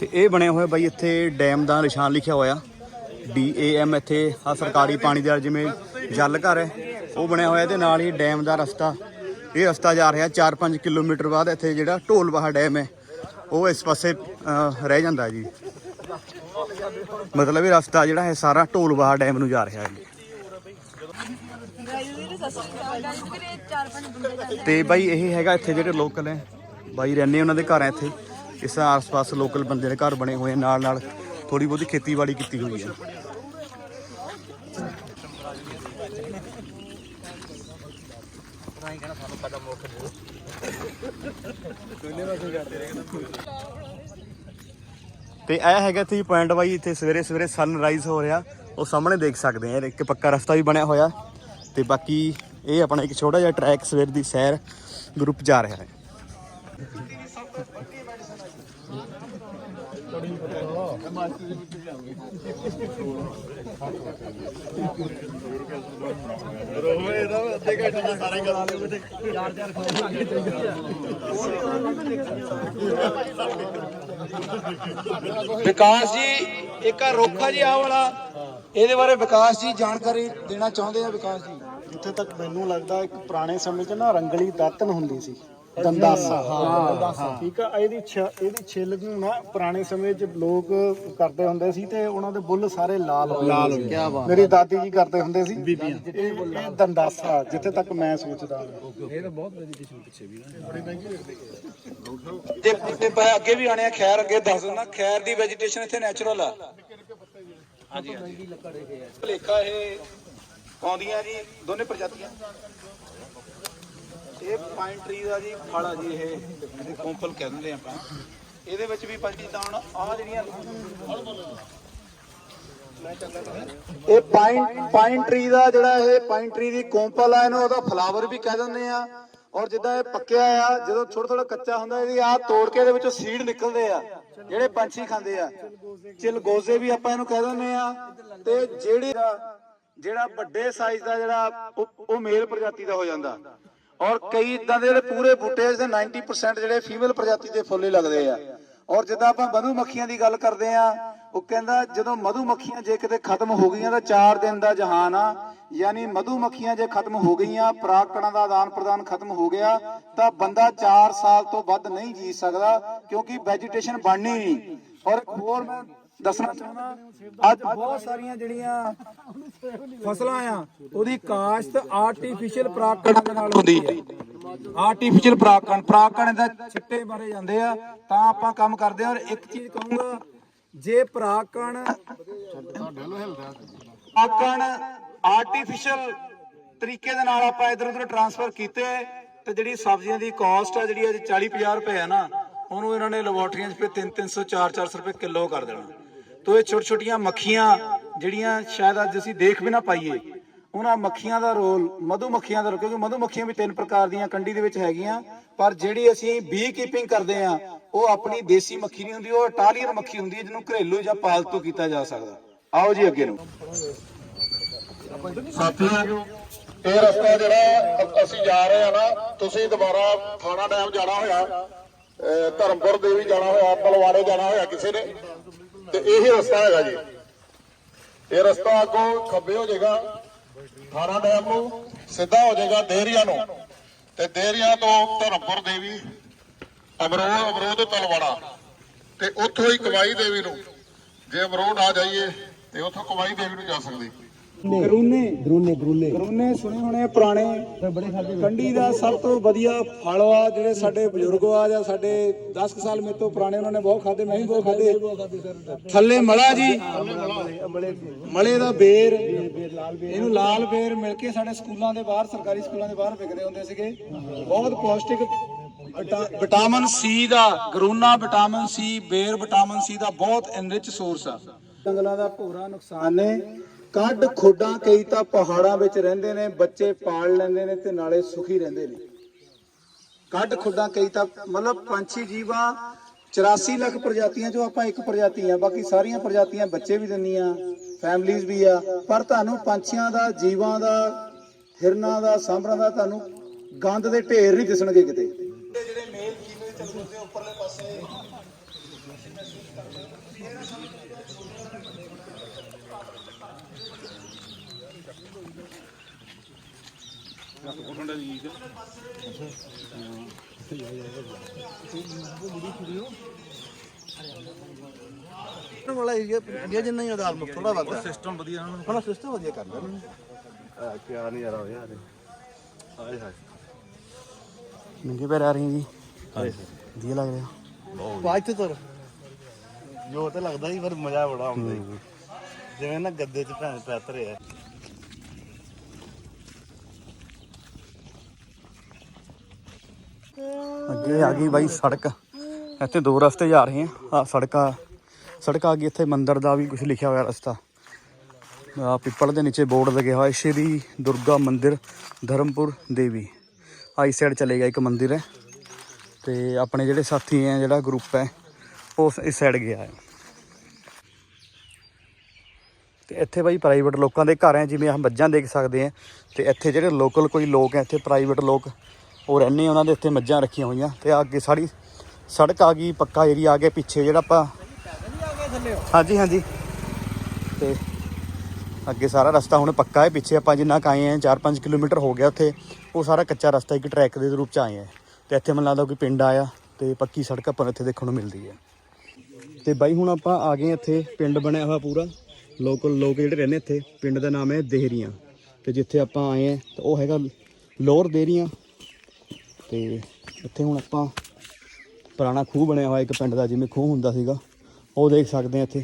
ਤੇ ਇਹ ਬਣਿਆ ਹੋਇਆ ਬਾਈ ਇੱਥੇ ਡੈਮ ਦਾ ਨਿਸ਼ਾਨ ਲਿਖਿਆ ਹੋਇਆ। ਡੀ ਏ ਐਮ ਇੱਥੇ ਆ ਸਰਕਾਰੀ ਪਾਣੀ ਦਾ ਜਿਵੇਂ ਜਲ ਘਰ ਹੈ, ਉਹ ਬਣਿਆ ਹੋਇਆ ਤੇ ਨਾਲ ਹੀ ਡੈਮ ਦਾ ਰਸਤਾ। ਇਹ ਰਸਤਾ ਜਾ ਰਿਹਾ 4-5 ਕਿਲੋਮੀਟਰ ਬਾਅਦ ਇੱਥੇ ਜਿਹੜਾ ਢੋਲਵਾਹਾ ਡੈਮ ਹੈ, ਉਹ ਇਸ ਪਾਸੇ ਰਹਿ ਜਾਂਦਾ ਜੀ। ਮਤਲਬ ਇਹ ਰਸਤਾ ਜਿਹੜਾ ਹੈ, ਸਾਰਾ ਢੋਲਵਾਹਾ ਡੈਮ ਨੂੰ ਜਾ ਰਿਹਾ ਹੈ। ਤੇ ਬਾਈ ਇਹ ਹੈਗਾ ਇੱਥੇ ਜਿਹੜੇ ਲੋਕਲ ਹੈ। ਬਾਈ ਰਹਿੰਦੇ ਉਹਨਾਂ ਦੇ ਘਰ ਹੈ ਇੱਥੇ। ਇਸ ਆਸ-ਪਾਸ ਲੋਕਲ ਬੰਦੇ ਦੇ ਘਰ ਬਣੇ ਹੋਏ ਨਾਲ ਨਾਲ ਥੋੜੀ ਬਹੁਤੀ ਖੇਤੀਬਾੜੀ ਕੀਤੀ ਹੋਈ ਹੈ। ਤੇ ਇਹ ਹੈਗਾ ਇੱਥੇ ਪੁਆਇੰਟ ਬਾਈ, ਇੱਥੇ ਸਵੇਰੇ ਸਵੇਰੇ ਸਨਰਾਈਜ਼ ਹੋ ਰਿਹਾ। ਉਹ ਸਾਹਮਣੇ ਦੇਖ ਸਕਦੇ ਆ, ਇੱਕ ਪੱਕਾ ਰਸਤਾ ਵੀ ਬਣਿਆ ਹੋਇਆ। ਤੇ ਬਾਕੀ ਇਹ ਆਪਣਾ ਇੱਕ ਛੋਟਾ ਜਿਹਾ ਟਰੈਕ ਸਵੇਰ ਦੀ ਸੈਰ ਗਰੁੱਪ ਜਾ ਰਿਹਾ ਹੈ। ਵਿਕਾਸ ਜੀ, ਇੱਕ ਆ ਰੋਖਾ ਜੀ ਆ ਵਾਲਾ। ਇਹਦੇ ਬਾਰੇ ਵਿਕਾਸ ਜੀ ਜਾਣਕਾਰੀ ਦੇਣਾ ਚਾਹੁੰਦੇ ਆ ਵਿਕਾਸ ਜੀ? ਜਿੱਥੇ ਤੱਕ ਮੈਨੂੰ ਲੱਗਦਾ ਇੱਕ ਪੁਰਾਣੇ ਸਮੇਂ 'ਚ ਨਾ ਰੰਗਲੀ ਦਾਤਨ ਹੁੰਦੀ ਸੀ ਦੰਦਾਸਾ। ਹਾਂ ਠੀਕ ਆ ਇਹਦੀ ਛ- ਇਹਦੀ ਛਿੱਲ ਨੂੰ ਨਾ ਪੁਰਾਣੇ ਸਮੇਂ 'ਚ ਲੋਕ ਕਰਦੇ ਹੁੰਦੇ ਸੀ ਤੇ ਉਹਨਾਂ ਦੇ ਬੁੱਲ ਸਾਰੇ ਲਾਲ ਹੋਏ ਲਾਲ ਕੀ ਬਾਤ ਮੇਰੀ ਦਾਦੀ ਜੀ ਕਰਦੇ ਹੁੰਦੇ ਸੀ। ਇਹ ਇਹ ਦੰਦਾਸਾ ਜਿੱਥੇ ਤੱਕ ਮੈਂ ਸੋਚਦਾ ਤੇ ਤੇ ਪਾ ਅੱਗੇ ਵੀ ਆਣੇ ਆ ਖੈਰ ਅੱਗੇ ਦੱਸ ਦਿੰਦਾ ਖੈਰ ਦੀ ਵੈਜੀਟੇਸ਼ਨ ਇੱਥੇ ਨੈਚੁਰਲ ਆ। ਹਾਂਜੀ ਹਾਂਜੀ। ਭਲੇਖਾ ਇਹ ਪਾਉਂਦੀਆਂ ਜੀ, ਦੋਨੇ ਪ੍ਰਜਾਤੀਆਂ। ਇਹ ਪਾਈਨ ਟਰੀ ਦਾ ਜੀ ਫਲ ਆ ਜੀ ਇਹ, ਇਹਦੇ ਕੋਂਪਲ ਆਪਾਂ। ਇਹਦੇ ਵਿੱਚ ਵੀ ਪੰਛੀ ਤਾਂ ਆ ਜਿਹੜੀਆਂ ਇਹ ਪਾਈਨ ਪਾਈਨ ਟਰੀ ਦਾ ਜਿਹੜਾ ਇਹ ਪਾਈਨ ਟਰੀ ਦੀ ਕੋਂਪਲ ਆ, ਇਹਨੂੰ ਉਹਦਾ ਫਲਾਵਰ ਵੀ ਕਹਿ ਦਿੰਦੇ ਆ। ਔਰ ਜਿੱਦਾਂ ਇਹ ਪੱਕਿਆ ਆ, ਜਦੋਂ ਥੋੜਾ ਥੋੜਾ ਕੱਚਾ ਹੁੰਦਾ, ਇਹਦੀ ਆ ਤੋੜ ਕੇ ਇਹਦੇ ਵਿੱਚੋਂ ਸੀਡ ਨਿਕਲਦੇ ਆ, ਜਿਹੜੇ ਪੰਛੀ ਖਾਂਦੇ ਆ। ਚਿਲਗੋਜ਼ੇ ਵੀ ਆਪਾਂ ਇਹਨੂੰ ਕਹਿ ਦਿੰਦੇ ਆ। ਤੇ ਜਿਹੜੇ ਜਿਹੜਾ ਵੱਡੇ ਸਾਈਜ਼ ਦਾ ਜਿਹੜਾ ਉਹ- ਮੇਲ ਪ੍ਰਜਾਤੀ ਦਾ ਹੋ ਜਾਂਦਾ। ਔਰ ਕਈ ਇਦਾਂ ਦੇ ਜਿਹੜੇ ਪੂਰੇ ਬੂਟੇ ਦੇ 90% ਜਿਹੜੇ ਫੀਮੇਲ ਪ੍ਰਜਾਤੀ ਦੇ ਫੁੱਲ ਹੀ ਲੱਗਦੇ ਆ। ਔਰ ਜਿੱਦਾਂ ਆਪਾਂ ਮਧੂ ਮੱਖੀਆਂ ਦੀ ਗੱਲ ਕਰਦੇ ਆ, ਉਹ ਕਹਿੰਦਾ ਜਦੋਂ ਮਧੂ ਮੱਖੀਆਂ ਜੇ ਕਿਤੇ ਖਤਮ ਹੋ ਗਈਆਂ ਤਾਂ 4 ਦਿਨ ਦਾ ਜਹਾਨ ਆ। ਯਾਨੀ ਮਧੂ ਮੱਖੀਆਂ ਜੇ ਖਤਮ ਹੋ ਗਈਆਂ ਪਰਾਗਕਣਾਂ ਦਾ ਆਦਾਨ ਪ੍ਰਦਾਨ ਖਤਮ ਹੋ ਗਿਆ, ਤਾਂ ਬੰਦਾ 4 ਸਾਲ ਤੋਂ ਵੱਧ ਨਹੀਂ ਜੀ ਸਕਦਾ, ਕਿਉਂਕਿ ਵੈਜੀਟੇਸ਼ਨ ਬਣਨੀ ਨਹੀਂ। ਔਰ ਹੋਰ ਮੈਂ ਦੱਸਣਾ ਚਾਹੁੰਦਾ? ਅੱਜ ਬਹੁਤ ਸਾਰੀਆਂ ਜਿਹੜੀਆਂ ਫਸਲਾਂ ਆ ਉਹਦੀ ਕਾਸ਼ਤ ਆਰਟੀਫੀਸ਼ੀਅਲ ਪਰਾਗਕਣਾਂ ਦੇ ਨਾਲ ਹੁੰਦੀ ਹੈ ਆਰਟੀਫੀਸ਼ੀਅਲ ਪਰਾਗਕਣ ਪਰਾਗਕਣ ਦਾ ਛਿੱਟੇ ਮਾਰੇ ਜਾਂਦੇ ਆ ਤਾਂ ਆਪਾਂ ਕੰਮ ਕਰਦੇ ਆ। ਔਰ ਇੱਕ ਚੀਜ਼ ਕਹੂੰਗਾ ਜੇ ਪਰਾਗਕਣ ਪਰਾਗਕਣ ਆਰਟੀਫੀਸ਼ੀਅਲ ਤਰੀਕੇ ਦੇ ਨਾਲ ਆਪਾਂ ਇਧਰ ਉਧਰ ਟਰਾਂਸਫਰ ਕੀਤੇ ਤੇ ਜਿਹੜੀ ਸਬਜ਼ੀਆਂ ਦੀ ਕਾਸਟ ਆ ਜਿਹੜੀ ਅੱਜ 40 50 ਰੁਪਏ ਆ ਨਾ ਉਹਨੂੰ ਇਹਨਾਂ ਨੇ ਲੈਬੋਰਟਰੀਆਂ 'ਚ ਫਿਰ 3 300 4 400 ਰੁਪਏ ਕਿਲੋ ਕਰ ਦੇਣਾ। ਤੋ ਇਹ ਛੋਟੀ ਛੋਟੀਆਂ ਮੱਖੀਆਂ ਜਿਹੜੀਆਂ ਸ਼ਾਇਦ ਅੱਜ ਅਸੀਂ ਦੇਖ ਵੀ ਨਾ ਪਾਈਏ, ਉਹਨਾਂ ਮੱਖੀਆਂ ਦਾ ਰੋਲ, ਮਧੂ ਮੱਖੀਆਂ ਦਾ ਕਿਉਂਕਿ ਮਧੂ ਮੱਖੀਆਂ ਵੀ ਤਿੰਨ ਪ੍ਰਕਾਰ ਦੀਆਂ ਕੰਡੀ ਦੇ ਵਿੱਚ ਹੈਗੀਆਂ, ਪਰ ਜਿਹੜੀ ਅਸੀਂ ਬੀ ਕੀਪਿੰਗ ਕਰਦੇ ਆ ਉਹ ਆਪਣੀ ਦੇਸੀ ਮੱਖੀ ਨਹੀਂ ਹੁੰਦੀ, ਉਹ ਇਟਾਲੀਅਨ ਮੱਖੀ ਹੁੰਦੀ ਹੈ, ਜਿਹਨੂੰ ਘਰੇਲੂ ਜਾਂ ਪਾਲਤੂ ਕੀਤਾ ਜਾ ਸਕਦਾ। ਆਓ ਜੀ ਅੱਗੇ ਨੂੰ। ਸਾਥੀਓ, ਇਹ ਰਸਤਾ ਜਿਹੜਾ ਅਸੀਂ ਜਾ ਰਹੇ ਆ ਨਾ, ਤੁਸੀਂ ਦੁਬਾਰਾ ਥਾਣਾ ਡੈਮ ਜਾਣਾ ਹੋਇਆ ਧਰਮਪੁਰ ਦੇਵੀ ਜਾਣਾ ਹੋਇਆ ਤਲਵਾੜੇ ਜਾਣਾ ਹੋਇਆ ਕਿਸੇ ਨੇ। ਤੇ ਇਹੀ ਰਸਤਾ ਹੈਗਾ ਜੀ। ਇਹ ਰਸਤਾ ਅੱਗੋਂ ਖੱਬੇ ਹੋ ਜਾਏਗਾ, ਥਾਣਾ ਡੈਮ ਨੂੰ, ਸਿੱਧਾ ਹੋ ਜਾਏਗਾ ਦੇਹਰੀਆਂ ਨੂੰ। ਤੇ ਦੇਹਰੀਆਂ ਤੋਂ ਧਰਮਪੁਰ ਦੇਵੀ, ਅਮਰੋਹ ਅਮਰੋਹ ਤਲਵਾੜਾ। ਤੇ ਉੱਥੋਂ ਹੀ ਕਵਾਈ ਦੇਵੀ ਨੂੰ, ਜੇ ਅਮਰੋਹ ਨਾ ਜਾਈਏ, ਤੇ ਉੱਥੋਂ ਕਵਾਈ ਦੇਵੀ ਨੂੰ ਜਾ ਸਕਦੇ। ਗਰੂਨੇ ਗਰੂਨੇ ਗਰੂਨੇ ਗਰੂਨੇ ਸੁਣੇ ਹੋਣੇ ਪੁਰਾਣੇ। ਕੰਡੀ ਦਾ ਸਭ ਤੋਂ ਵਧੀਆ ਫਲ ਆ ਜਿਹੜੇ ਸਾਡੇ ਬਜ਼ੁਰਗ ਆ ਜਾਂ ਸਾਡੇ 10 ਕੁ ਸਾਲ ਮੇਰੇ ਤੋਂ ਪੁਰਾਣੇ ਉਹਨਾਂ ਨੇ ਬਹੁਤ ਖਾਦੇ ਮੈਂ ਵੀ ਬਹੁਤ ਖਾਦੇ ਥੱਲੇ ਮਲਾ ਜੀ। ਮਲੇ ਦਾ ਬੇਰ। ਇਹਨੂੰ ਲਾਲ ਬੇਰ ਮਿਲ ਕੇ ਸਾਡੇ ਸਕੂਲਾਂ ਦੇ ਬਾਹਰ ਸਰਕਾਰੀ ਸਕੂਲਾਂ ਦੇ ਬਾਹਰ ਵਿਕਦੇ ਹੁੰਦੇ ਸੀਗੇ। ਬਹੁਤ ਪੌਸ਼ਟਿਕ ਵਿਟਾ- ਵਿਟਾਮਿਨ ਸੀ ਦਾ ਗਰੂਨਾ ਵਿਟਾਮਿਨ ਸੀ ਬੇਰ ਵਿਟਾਮਿਨ ਸੀ ਦਾ ਬਹੁਤ ਐਨਰਿਚ ਸੋਰਸ ਆ। ਜੰਗਲਾਂ ਦਾ ਭੋਰਾ ਨੁਕਸਾਨ ਨੇ। ਕੱਢ ਖੋਡਾਂ ਕਈ ਤਾਂ ਪਹਾੜਾਂ ਵਿੱਚ ਰਹਿੰਦੇ ਨੇ, ਬੱਚੇ ਪਾਲ ਲੈਂਦੇ ਨੇ ਤੇ ਨਾਲੇ ਸੁਖੀ ਰਹਿੰਦੇ ਨੇ। ਕੱਢ ਖੋਡਾਂ ਕਈ ਤਾਂ ਮਤਲਬ ਪੰਛੀ, ਜੀਵਾਂ 84 ਲੱਖ ਪ੍ਰਜਾਤੀਆਂ ਚੋਂ ਆਪਾਂ ਇੱਕ ਪ੍ਰਜਾਤੀ ਆ, ਬਾਕੀ ਸਾਰੀਆਂ ਪ੍ਰਜਾਤੀਆਂ ਬੱਚੇ ਵੀ ਦਿੰਦੀਆਂ ਫੈਮਲੀਆਂ ਵੀ ਆ, ਪਰ ਤੁਹਾਨੂੰ ਪੰਛੀਆਂ ਦਾ, ਜੀਵਾਂ ਦਾ, ਹਿਰਨਾਂ ਦਾ ਸਾਂਭਰਾਂ ਦਾ ਤੁਹਾਨੂੰ ਗੰਦ ਦੇ ਢੇਰ ਨਹੀਂ ਦਿਸਣਗੇ ਕਿਤੇ। ਜਿਹੜੇ ਮੇਲ ਫੀਮੇਲ ਚਲਦੇ ਉੱਪਰਲੇ ਪਾਸੇ ਵਾਲਾ ਏਰੀਆ ਇੰਡੀਆ ਜਿੰਨਾ ਹੀ ਆਧਾਰ ਮੁਕਤ ਥੋੜਾ ਵੱਧ ਸਿਸਟਮ ਵਧੀਆ ਉਹਨਾਂ ਨੂੰ। ਉਹਨਾਂ ਸਿਸਟਮ ਵਧੀਆ ਕਰ ਲਿਆ ਕਿਆ ਨਹੀਂ ਯਾਰ ਹੋਇਆ ਹਾਏ ਹਾਏ। ਨੰਗੇ ਪੈਰ ਆ ਰਹੀ ਜੀ। ਵਧੀਆ ਲੱਗ ਰਿਹਾ। ਬਾਅਦ ਚ ਤੁਰ। ਜੋ ਤੇ ਲੱਗਦਾ ਹੀ ਪਰ ਮਜ਼ਾ ਬੜਾ ਆਉਂਦਾ ਜਿਵੇਂ ਨਾ ਗੱਦੇ ਚ ਭੈਣ ਪੈਤਰੇ ਆ ਅੱਗੇ ਆ ਗਈ ਬਾਈ ਸੜਕ। ਇੱਥੇ ਦੋ ਰਸਤੇ ਜਾ ਰਹੇ ਆ ਆ ਸੜਕ ਆ। ਸੜਕ ਆ ਗਈ ਇੱਥੇ, ਮੰਦਿਰ ਦਾ ਵੀ ਕੁਝ ਲਿਖਿਆ ਹੋਇਆ ਰਸਤਾ। ਆ ਪਿੱਪਲ ਦੇ ਨੀਚੇ ਬੋਰਡ ਲੱਗਿਆ ਹੋਇਆ ਸ਼੍ਰੀ ਦੁਰਗਾ ਮੰਦਿਰ, ਧਰਮਪੁਰ ਦੇਵੀ। ਆਈ ਸਾਈਡ ਚਲੇ ਚਲੇਗਾ ਇੱਕ ਮੰਦਿਰ ਹੈ। ਤੇ ਆਪਣੇ ਜਿਹੜੇ ਸਾਥੀ ਹੈ, ਜਿਹੜਾ ਗਰੁੱਪ ਹੈ, ਉਹ ਇਸ ਸਾਈਡ ਗਿਆ ਹੈ। ਤੇ ਇੱਥੇ ਬਾਈ ਪ੍ਰਾਈਵੇਟ ਲੋਕਾਂ ਦੇ ਘਰ ਹੈ, ਜਿਵੇਂ ਆਹ ਮੱਝਾਂ ਦੇਖ ਸਕਦੇ ਆ ਤੇ ਇੱਥੇ ਜਿਹੜੇ ਲੋਕਲ ਕੋਈ ਲੋਕ ਹੈ, ਇੱਥੇ ਪ੍ਰਾਈਵੇਟ ਲੋਕ ਉਹ ਰਹਿੰਦੇ ਉਹਨਾਂ ਦੇ ਇੱਥੇ ਮੱਝਾਂ ਰੱਖੀਆਂ ਹੋਈਆਂ ਤੇ ਆਹ ਅੱਗੇ ਸਾਰੀ ਸੜਕ ਆ ਗਈ, ਪੱਕਾ ਏਰੀਆ ਆ ਗਿਆ ਪਿੱਛੇ ਜਿਹੜਾ ਆਪਾਂ ਹਾਂਜੀ ਹਾਂਜੀ। ਤੇ ਅੱਗੇ ਸਾਰਾ ਰਸਤਾ ਹੁਣ ਪੱਕਾ ਹੈ, ਪਿੱਛੇ ਆਪਾਂ ਜਿੰਨਾ ਕੁ ਆਏ ਆ 4-5 ਕਿਲੋਮੀਟਰ ਹੋ ਗਿਆ ਉੱਥੇ, ਉਹ ਸਾਰਾ ਕੱਚਾ ਰਸਤਾ ਇੱਕ ਟਰੈਕ ਦੇ ਰੂਪ ਚ ਆਏ ਆ। ਤੇ ਇੱਥੇ ਮੈਨੂੰ ਲੱਗਦਾ ਕੋਈ ਪਿੰਡ ਆਇਆ ਤੇ ਪੱਕੀ ਸੜਕ ਆਪਾਂ ਨੂੰ ਇੱਥੇ ਦੇਖਣ ਨੂੰ ਮਿਲਦੀ ਹੈ। ਤੇ ਬਾਈ, ਹੁਣ ਆਪਾਂ ਆ ਗਏ ਇੱਥੇ, ਪਿੰਡ ਬਣਿਆ ਹੋਇਆ ਪੂਰਾ। ਲੋਕਲ ਲੋਕ ਜਿਹੜੇ ਰਹਿੰਦੇ ਇੱਥੇ, ਪਿੰਡ ਦਾ ਨਾਮ ਹੈ ਦੇਹਰੀਆਂ। ਤੇ ਜਿੱਥੇ ਆਪਾਂ ਆਏ ਆ, ਤਾਂ ਉਹ ਹੈਗਾ ਲੋਅਰ ਦੇਹਰੀਆਂ। ਤੇ ਇੱਥੇ ਹੁਣ ਆਪਾਂ ਪੁਰਾਣਾ ਖੂਹ ਬਣਿਆ ਹੋਇਆ ਇੱਕ ਪਿੰਡ ਦਾ, ਜਿਵੇਂ ਖੂਹ ਹੁੰਦਾ ਸੀਗਾ, ਉਹ ਦੇਖ ਸਕਦੇ ਆ ਇੱਥੇ।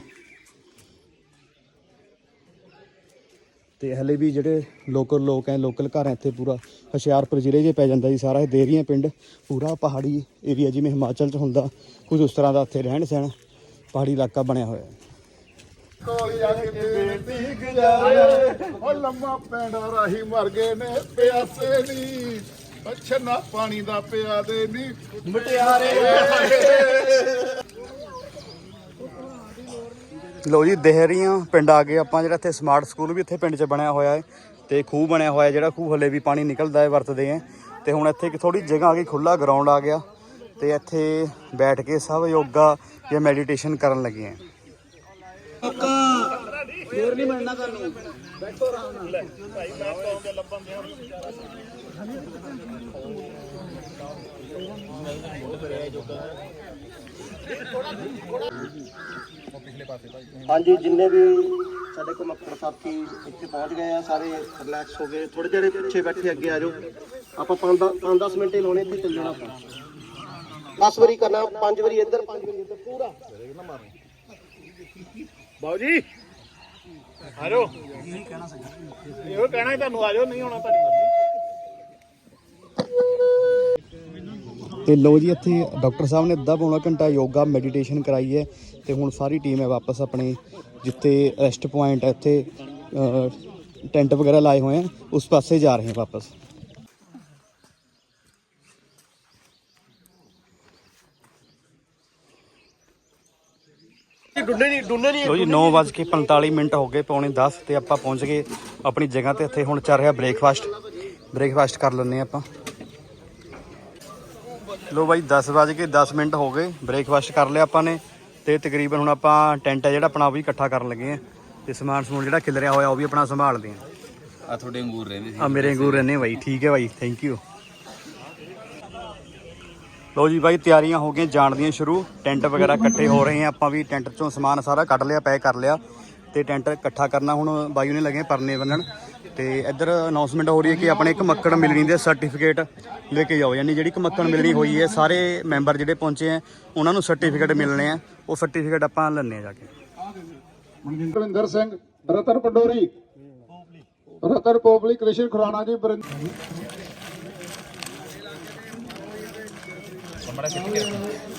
ਤੇ ਹਲੇ ਵੀ ਜਿਹੜੇ ਲੋਕਲ ਲੋਕ ਹੈ ਲੋਕਲ ਘਰ ਹੈ ਇੱਥੇ ਪੂਰਾ, ਹੁਸ਼ਿਆਰਪੁਰ ਜ਼ਿਲ੍ਹੇ 'ਚ ਪੈ ਜਾਂਦਾ ਜੀ ਸਾਰਾ, ਇਹ ਦੇਰੀਆਂ ਪਿੰਡ, ਪੂਰਾ ਪਹਾੜੀ ਏਰੀਆ ਜਿਵੇਂ ਹਿਮਾਚਲ 'ਚ ਹੁੰਦਾ, ਕੁਝ ਉਸ ਤਰ੍ਹਾਂ ਦਾ ਇੱਥੇ ਰਹਿਣ ਸਹਿਣ ਪਹਾੜੀ ਇਲਾਕਾ ਬਣਿਆ ਹੋਇਆ। ਕੋਲੀ ਆ ਕੇ ਬੇਟੀ ਗੁਜ਼ਾਰੇ, ਉਹ ਲੰਮਾ ਪੈਂਡਾ ਰਾਹੀ ਮਰ ਗਏ ਨੇ, ਪਿਆਸੇ ਨਹੀਂ ਅੱਛਾ ਪਾਣੀ ਦਾ ਪਿਆ ਦੇ ਨਹੀਂ ਮਟਿਆਰੇ। ਲੋ ਜੀ ਦੇਹਰੀਆਂ ਪਿੰਡ ਆ ਗਏ ਆਪਾਂ ਜਿਹੜਾ ਇੱਥੇ ਸਮਾਰਟ ਸਕੂਲ ਵੀ ਇੱਥੇ ਪਿੰਡ 'ਚ ਬਣਿਆ ਹੋਇਆ ਹੈ ਤੇ ਖੂਹ ਬਣਿਆ ਹੋਇਆ ਜਿਹੜਾ ਖੂਹ ਹਲੇ ਵੀ ਪਾਣੀ ਨਿਕਲਦਾ ਹੈ ਵਰਤਦੇ ਆ ਤੇ ਹੁਣ ਇੱਥੇ ਇੱਕ ਥੋੜੀ ਜਗ੍ਹਾ ਆ ਗਈ ਖੁੱਲਾ ਗਰਾਊਂਡ ਆ ਗਿਆ। ਤੇ ਇੱਥੇ ਬੈਠ ਕੇ ਸਭ ਯੋਗਾ ਜਾਂ ਮੈਡੀਟੇਸ਼ਨ ਕਰਨ ਲੱਗੇ ਆ ਫੇਰ ਨਹੀਂ ਮਿਲਣਾ ਤੁਹਾਨੂੰ। ਬੈਠੋ ਆਰਾਮ ਨਾਲ। ਹਾਂਜੀ, ਜਿੰਨੇ ਵੀ ਸਾਡੇ ਕੋਲ ਮੱਕੜ ਸਾਥੀ ਇੱਥੇ ਪਹੁੰਚ ਗਏ ਆ, ਸਾਰੇ ਰਿਲੈਕਸ ਹੋ ਗਏ ਥੋੜੇ ਜਿਹੜੇ ਪਿੱਛੇ ਬੈਠੇ ਅੱਗੇ ਆ ਜਾਓ। ਆਪਾਂ 5 10 ਮਿੰਟ ਹੀ ਲਾਉਣੇ, ਇੱਥੇ ਚੱਲ ਜਾਣਾ 10 ਵਾਰੀ ਕਰਨਾ 5 ਵਾਰੀ ਇੱਧਰ 5 ਵਾਰੀ ਇੱਧਰ, ਪੂਰਾ। ਬਾਉ ਜੀ ਆਜੋ ਇਹੋ ਕਹਿਣਾ ਤੁਹਾਨੂੰ ਆਜੋ ਨਹੀਂ ਹੋਣਾ ਤੁਹਾਡੀ ਮਰਜ਼ੀ। ਤੇ ਲੋ ਜੀ ਇੱਥੇ ਡਾਕਟਰ ਸਾਹਿਬ ਨੇ ਅੱਧਾ ਪੌਣਾ ਘੰਟਾ ਯੋਗਾ ਮੈਡੀਟੇਸ਼ਨ ਕਰਾਈ ਹੈ ਤੇ ਹੁਣ ਸਾਰੀ ਟੀਮ ਹੈ ਵਾਪਸ ਆਪਣੇ ਜਿੱਥੇ ਰੈਸਟ ਪੁਆਇੰਟ ਹੈ ਇੱਥੇ ਟੈਂਟ ਵਗੈਰਾ ਲਾਏ ਹੋਏ ਹਨ ਉਸ ਪਾਸੇ ਜਾ ਰਹੇ ਹਾਂ ਵਾਪਸ। ਡੁੱਲੇ ਨਹੀਂ ਡੁੱਲੇ ਨਹੀਂ ਲੋ ਜੀ 9:45 ਮਿੰਟ ਹੋ ਗਏ ਪੌਣੇ 10 ਤੇ ਆਪਾਂ ਪਹੁੰਚ ਗਏ ਆਪਣੀ ਜਗ੍ਹਾ ਤੇ ਇੱਥੇ ਹੁਣ ਚੱਲ ਰਿਹਾ ਬ੍ਰੇਕਫਾਸਟ ਬ੍ਰੇਕਫਾਸਟ ਕਰ ਲੈਂਦੇ ਹਾਂ ਆਪਾਂ। ਲੋ ਬਾਈ 10 ਵਜੇ ਕੇ 10 ਮਿੰਟ ਹੋ ਗਏ। ਬ੍ਰੇਕਫਾਸਟ ਕਰ ਲਿਆ ਆਪਾਂ ਨੇ ਤੇ ਤਕਰੀਬਨ ਹੁਣ ਆਪਾਂ ਟੈਂਟ ਹੈ ਜਿਹੜਾ ਆਪਣਾ ਉਹ ਵੀ ਇਕੱਠਾ ਕਰਨ ਲੱਗੇ ਆ। ਤੇ ਸਮਾਨ ਸਮੂਨ ਜਿਹੜਾ ਖਿਲਰਿਆ ਹੋਇਆ ਉਹ ਵੀ ਆਪਣਾ ਸੰਭਾਲਦੇ ਆ। ਆ ਤੁਹਾਡੇ ਅੰਗੂਰ ਰਹਿੰਦੇ ਸੀ। ਆ ਮੇਰੇ ਅੰਗੂਰ ਰਹਿੰਦੇ ਬਾਈ। ਠੀਕ ਹੈ ਬਾਈ ਥੈਂਕ ਯੂ ਲੋ ਜੀ ਬਾਈ ਤਿਆਰੀਆਂ ਹੋ ਗਈਆਂ ਜਾਣ ਦੀਆਂ ਸ਼ੁਰੂ। ਟੈਂਟ ਵਗੈਰਾ ਇਕੱਠੇ ਹੋ ਰਹੇ ਆ। ਆਪਾਂ ਵੀ ਟੈਂਟ ਚੋਂ ਸਮਾਨ ਸਾਰਾ ਕੱਢ ਲਿਆ ਪੈਕ ਕਰ ਲਿਆ। ਤੇ ਟੈਂਟ ਇਕੱਠਾ ਕਰਨਾ ਹੁਣ ਬਾਈ ਨੇ ਲੱਗੇ ਪਰਨੇ ਬੰਨਣ ਤੇ ਇੱਧਰ ਅਨਾਉਂਸਮੈਂਟ ਹੋ ਰਹੀ ਹੈ ਕਿ ਆਪਣੇ ਇੱਕ ਮੱਕੜ ਮਿਲਣੀ ਦੇ ਸਰਟੀਫਿਕੇਟ ਲੈ ਕੇ ਜਾਓ ਯਾਨੀ ਜਿਹੜੀ ਇੱਕ ਮੱਕੜ ਮਿਲਣੀ ਹੋਈ ਹੈ ਸਾਰੇ ਮੈਂਬਰ ਜਿਹੜੇ ਪਹੁੰਚੇ ਆ ਉਹਨਾਂ ਨੂੰ ਸਰਟੀਫਿਕੇਟ ਮਿਲਣੇ ਆ ਉਹ ਸਰਟੀਫਿਕੇਟ ਆਪਾਂ ਲੈਣੇ ਆ ਜਾ ਕੇ। ਮਨਜਿੰਦਰ ਸਿੰਘ ਰਤਨ ਪੰਡੋਰੀ ਰਤਨ ਪੋਪਲੀ ਕ੍ਰਿਸ਼ਨ ਖੁਰਾਣਾ ਜੀ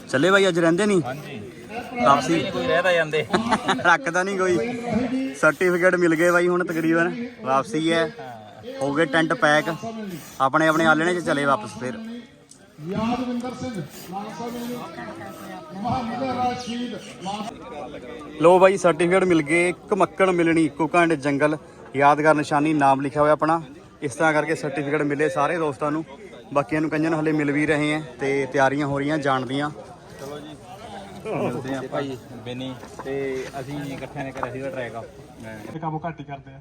ਚੱਲੇ ਬਾਈ ਅੱਜ ਰਹਿੰਦੇ ਨਹੀਂ? ਹਾਂਜੀ। ਵਾਪਸੀ ਕੋਈ ਰਹਿਦਾ ਜਾਂਦੇ। ਰੱਖਦਾ ਨਹੀਂ ਕੋਈ। ਸਰਟੀਫਿਕੇਟ ਮਿਲ ਗਏ ਬਾਈ ਹੁਣ ਤਕਰੀਬਨ, ਵਾਪਸੀ ਹੈ। ਹੋ ਗਏ ਟੈਂਟ ਪੈਕ। ਆਪਣੇ ਆਪਣੇ ਆਲਣੇ 'ਚ ਚਲੇ ਵਾਪਸ ਫਿਰ। ਯਾਦਵਿੰਦਰ ਸਿੰਘ ਲੋ ਬਾਈ ਸਰਟੀਫਿਕੇਟ ਮਿਲ ਗਏ। ਘਮੱਕੜ ਮਿਲਣੀ ਕੁਕੰਡ ਜੰਗਲ। ਯਾਦਗਾਰ ਨਿਸ਼ਾਨੀ, ਨਾਮ ਲਿਖਿਆ ਹੋਇਆ ਆਪਣਾ। ਇਸ ਤਰ੍ਹਾਂ ਕਰਕੇ ਸਰਟੀਫਿਕੇਟ ਮਿਲੇ ਸਾਰੇ ਦੋਸਤਾਂ ਨੂੰ। ਬਾਕੀਆਂ ਨੂੰ ਕੰਜਨ ਹਲੇ ਮਿਲ ਵੀ ਰਹੇ ਆ ਤੇ ਤਿਆਰੀਆਂ ਹੋ ਰਹੀਆਂ, ਜਾਣ ਦੀਆਂ। ਮਿਲਦੇ ਆ ਭਾਈ। ਬੇਨੀ। ਤੇ ਅਸੀਂ ਇਕੱਠਿਆਂ ਨੇ ਕਰਿਆ ਸੀਗਾ ਟਰੈਕ ਇਹ ਕੰਮ ਘੱਟ ਹੀ ਕਰਦੇ ਆ।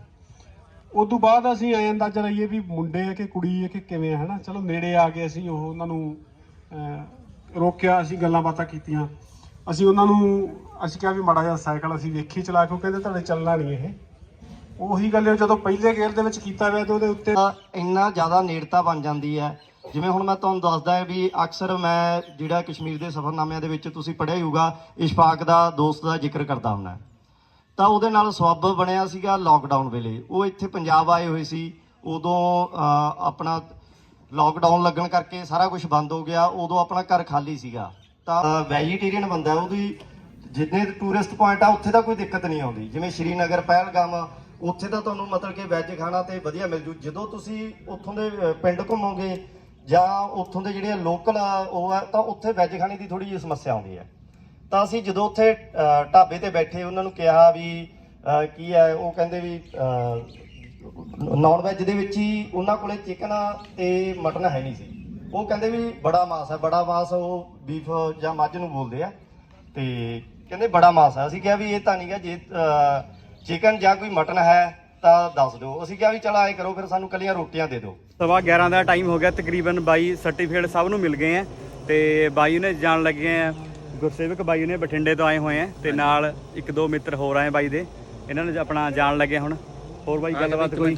ਉਸ ਤੋਂ ਬਾਅਦ ਅਸੀਂ ਐਂ ਅੰਦਾਜ਼ਾ ਲਾਈਏ ਵੀ ਮੁੰਡੇ ਆ ਕਿ ਕੁੜੀ ਆ ਕਿ ਕਿਵੇਂ ਆ ਹਨਾ? ਚਲੋ ਨੇੜੇ ਆ ਕੇ ਅਸੀਂ ਉਹ ਉਹਨਾਂ ਨੂੰ ਰੋਕਿਆ ਅਸੀਂ ਗੱਲਾਂ ਬਾਤਾਂ ਕੀਤੀਆਂ। ਅਸੀਂ ਉਹਨਾਂ ਨੂੰ ਅਸੀਂ ਕਿਹਾ ਵੀ ਮਾੜਾ ਜਿਹਾ ਸਾਈਕਲ ਅਸੀਂ ਵੇਖੀ ਚਲਾ ਕੇ ਉਹ ਕਹਿੰਦੇ ਤੁਹਾਡੇ ਚੱਲਣਾ ਨਹੀਂ ਇਹ। ਉਹੀ ਗੱਲ ਹੈ ਜਦੋਂ ਪਹਿਲੇ ਗੇਅਰ ਦੇ ਵਿੱਚ ਕੀਤਾ ਹੋਇਆ ਤੇ ਉਹਦੇ ਉੱਤੇ ਇੰਨਾ ਜ਼ਿਆਦਾ ਨੇੜਤਾ ਬਣ ਜਾਂਦੀ ਹੈ ਜਿਵੇਂ ਹੁਣ ਮੈਂ ਤੁਹਾਨੂੰ ਦੱਸਦਾ ਹੈ ਵੀ ਅਕਸਰ ਮੈਂ ਜਿਹੜਾ ਕਸ਼ਮੀਰ ਦੇ ਸਫ਼ਰਨਾਮਿਆਂ ਦੇ ਵਿੱਚ ਤੁਸੀਂ ਪੜ੍ਹਿਆ ਹੋਊਗਾ, ਇਸ਼ਫਾਕ ਦਾ ਦੋਸਤ ਦਾ ਜ਼ਿਕਰ ਕਰਦਾ ਹੁੰਦਾ ਤਾਂ ਉਹਦੇ ਨਾਲ ਸਬੱਬ ਬਣਿਆ ਸੀਗਾ ਲੋਕਡਾਊਨ ਵੇਲੇ। ਉਹ ਇੱਥੇ ਪੰਜਾਬ ਆਏ ਹੋਏ ਸੀ। ਉਦੋਂ ਆਪਣਾ ਲੋਕਡਾਊਨ ਲੱਗਣ ਕਰਕੇ ਸਾਰਾ ਕੁਝ ਬੰਦ ਹੋ ਗਿਆ। ਉਦੋਂ ਆਪਣਾ ਘਰ ਖਾਲੀ ਸੀਗਾ। ਤਾਂ ਵੈਜੀਟੇਰੀਅਨ ਬੰਦਾ ਉਹਦੀ ਜਿੰਨੇ ਟੂਰਿਸਟ ਪੁਆਇੰਟ ਆ, ਉੱਥੇ ਤਾਂ ਕੋਈ ਦਿੱਕਤ ਨਹੀਂ ਆਉਂਦੀ। ਜਿਵੇਂ ਸ਼੍ਰੀਨਗਰ, ਪਹਿਲਗਾਮ ਉੱਥੇ ਤਾਂ ਤੁਹਾਨੂੰ ਮਤਲਬ ਕਿ ਵੈਜ ਖਾਣਾ ਤੇ ਵਧੀਆ ਮਿਲ ਜੂ। ਜਦੋਂ ਤੁਸੀਂ ਉੱਥੋਂ ਦੇ ਪਿੰਡ ਘੁੰਮੋਗੇ ਜਾਂ ਉੱਥੋਂ ਦੇ ਜਿਹੜੇ ਲੋਕਲ ਉਹ ਆ, ਤਾਂ ਉੱਥੇ ਵੈਜ ਖਾਣੇ ਦੀ ਥੋੜੀ ਜਿਹੀ ਸਮੱਸਿਆ ਆਉਂਦੀ ਹੈ। ਤਾਂ ਅਸੀਂ ਜਦੋਂ ਉੱਥੇ ਢਾਬੇ ਤੇ ਬੈਠੇ, ਉਹਨਾਂ ਨੂੰ ਕਿਹਾ ਵੀ ਕੀ ਹੈ, ਉਹ ਕਹਿੰਦੇ ਵੀ ਨਾਨ ਵੈਜ ਦੇ ਵਿੱਚ ਹੀ ਉਹਨਾਂ ਕੋਲੇ ਚਿਕਨ ਤੇ ਮਟਨ ਹੈ ਨਹੀਂ ਸੀ। ਉਹ ਕਹਿੰਦੇ ਵੀ ਬੜਾ ਮਾਸ ਹੈ, ਬੜਾ ਮਾਸ ਉਹ ਬੀਫ ਜਾਂ ਮੱਝ ਨੂੰ ਬੋਲਦੇ ਆ। ਤੇ ਕਹਿੰਦੇ ਬੜਾ ਮਾਸ ਹੈ। ਅਸੀਂ ਕਿਹਾ ਵੀ ਇਹ ਤਾਂ ਨਹੀਂਗਾ ਜੇ ਚਿਕਨ ਜਾਂ ਕੋਈ ਮਟਨ ਹੈ ਤਾਂ ਦੱਸ ਦਿਓ। ਅਸੀਂ ਕਿਹਾ ਵੀ ਚਲ ਆਏ ਕਰੋ, ਫਿਰ ਸਾਨੂੰ ਕੱਲੀਆਂ ਰੋਟੀਆਂ ਦੇ ਦਿਓ। ਸਵਾ 11 ਦਾ ਟਾਈਮ ਹੋ ਗਿਆ ਤਕਰੀਬਨ ਬਾਈ ਸਰਟੀਫਿਕੇਟ ਸਭ ਨੂੰ ਮਿਲ ਗਏ ਆ ਤੇ ਬਾਈ ਨੇ ਜਾਣ ਲੱਗੇ ਆ ਗੁਰਸੇਵਕ ਬਾਈ ਨੇ ਬਠਿੰਡੇ ਤੋਂ ਆਏ ਹੋਏ ਆ ਤੇ ਨਾਲ ਇੱਕ ਦੋ ਮਿੱਤਰ ਹੋਰ ਆਏ ਬਾਈ ਦੇ ਇਹਨਾਂ ਨੇ ਆਪਣਾ ਜਾਣ ਲੱਗੇ ਹੁਣ। ਹੋਰ ਬਾਈ ਗੱਲਬਾਤ ਕੋਈ?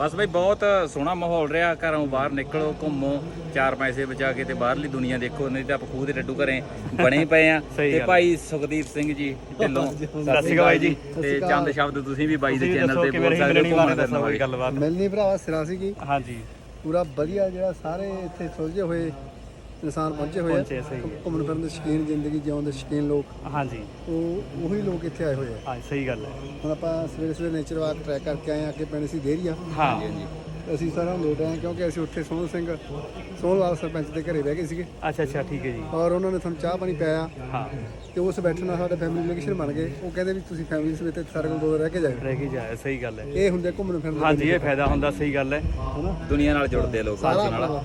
ਬਸ ਬਈ ਬਹੁਤ ਸੋਹਣਾ ਮਾਹੌਲ ਰਿਹਾ ਘਰੋਂ ਬਾਹਰ ਨਿਕਲੋ ਘੁੰਮੋ ਚਾਰ ਪੈਸੇ ਬਚਾ ਕੇ ਤੇ ਬਾਹਰਲੀ ਦੁਨੀਆ ਦੇਖੋ ਨਹੀਂ ਤਾਂ ਆਪਾਂ ਖੂਹ ਦੇ ਲੱਡੂ ਘਰੇ ਬਣੇ ਪਏ ਆ ਤੇ। ਭਾਈ ਸੁਖਦੀਪ ਸਿੰਘ ਜੀ ਢਿੱਲੋਂ। ਸਤਿ ਸ਼੍ਰੀ ਅਕਾਲ ਬਾਈ ਜੀ। ਤੇ ਚੰਦ ਸ਼ਬਦ ਤੁਸੀਂ ਵੀ ਬਾਈ ਦੇ ਚੈਨਲ ਤੇ ਬੋਲ ਸਕਦੇ ਹੋ ਘੁੰਮਣ ਗੱਲਬਾਤ। ਮਿਲਣੀ ਭਰਾਵਾ ਸਿਰਾ ਸੀਗੀ ਹਾਂਜੀ। ਪੂਰਾ ਵਧੀਆ ਜਿਹੜਾ ਸਾਰੇ ਇੱਥੇ ਸੁਲਝੇ ਹੋਏ ਇਨਸਾਨ ਪਹੁੰਚੇ ਹੋਏ ਆ। ਪਹੁੰਚੇ, ਸਹੀ। ਹੈ। ਘੁੰਮਣ ਫਿਰਨ ਦੇ ਸ਼ੌਕੀਨ ਜ਼ਿੰਦਗੀ ਜਿਉਣ ਦੇ ਸ਼ੌਕੀਨ ਲੋਕ। ਹਾਂਜੀ। ਉਹ ਉਹੀ ਲੋਕ ਇੱਥੇ ਆਏ ਹੋਏ ਆ। ਹਾਂ ਸਹੀ ਗੱਲ ਹੈ। ਹੁਣ ਆਪਾਂ ਸਵੇਰੇ ਸਵੇਰੇ ਨੇਚਰ ਵਾਕ ਟਰੈਕ ਕਰਕੇ ਆਏ ਆ ਅੱਗੇ ਪਿੰਡ ਸੀ ਦੇਰੀਆ ਹਾਂ ਅਸੀਂ ਸਾਰਿਆਂ ਨੂੰ ਲੋਟ ਆਏ ਕਿਉਂਕਿ ਅਸੀਂ ਉੱਥੇ ਸੋਹਣ ਸਿੰਘ ਸੋਹਣਵਾਲ ਸਰਪੰਚ ਦੇ ਘਰੇ ਬਹਿ ਗਏ ਸੀਗੇ। ਅੱਛਾ ਅੱਛਾ ਠੀਕ ਹੈ ਜੀ। ਔਰ ਉਹਨਾਂ ਨੇ ਸਾਨੂੰ ਚਾਹ ਪਾਣੀ ਪਿਆਇਆ। ਹਾਂ। ਤੇ ਉਸ ਬੈਠਣ ਨਾਲ ਸਾਡੇ ਫੈਮਿਲੀ ਰਿਲੇਸ਼ਨ ਬਣ ਗਏ। ਉਹ ਕਹਿੰਦੇ ਵੀ ਤੁਸੀਂ ਫੈਮਿਲੀ ਸਮੇਤ ਇੱਥੇ ਸਾਰੇ ਕੋਲ ਦੋ ਦਿਨ ਰਹਿ ਕੇ ਜਾਓ ਰਹਿ ਕੇ ਜਾਇਆ ਸਹੀ ਗੱਲ ਹੈ। ਇਹ ਹੁੰਦੇ ਘੁੰਮਣ ਫਿਰਨ ਦੇ ਹਾਂਜੀ ਇਹ ਫਾਇਦਾ ਹੁੰਦਾ ਸਹੀ ਗੱਲ ਹੈ। ਦੁਨੀਆ ਨਾਲ ਜੁੜਦੇ ਲੋਕ ਸਾਰਾ ਅੱਜ ਨਾਲ।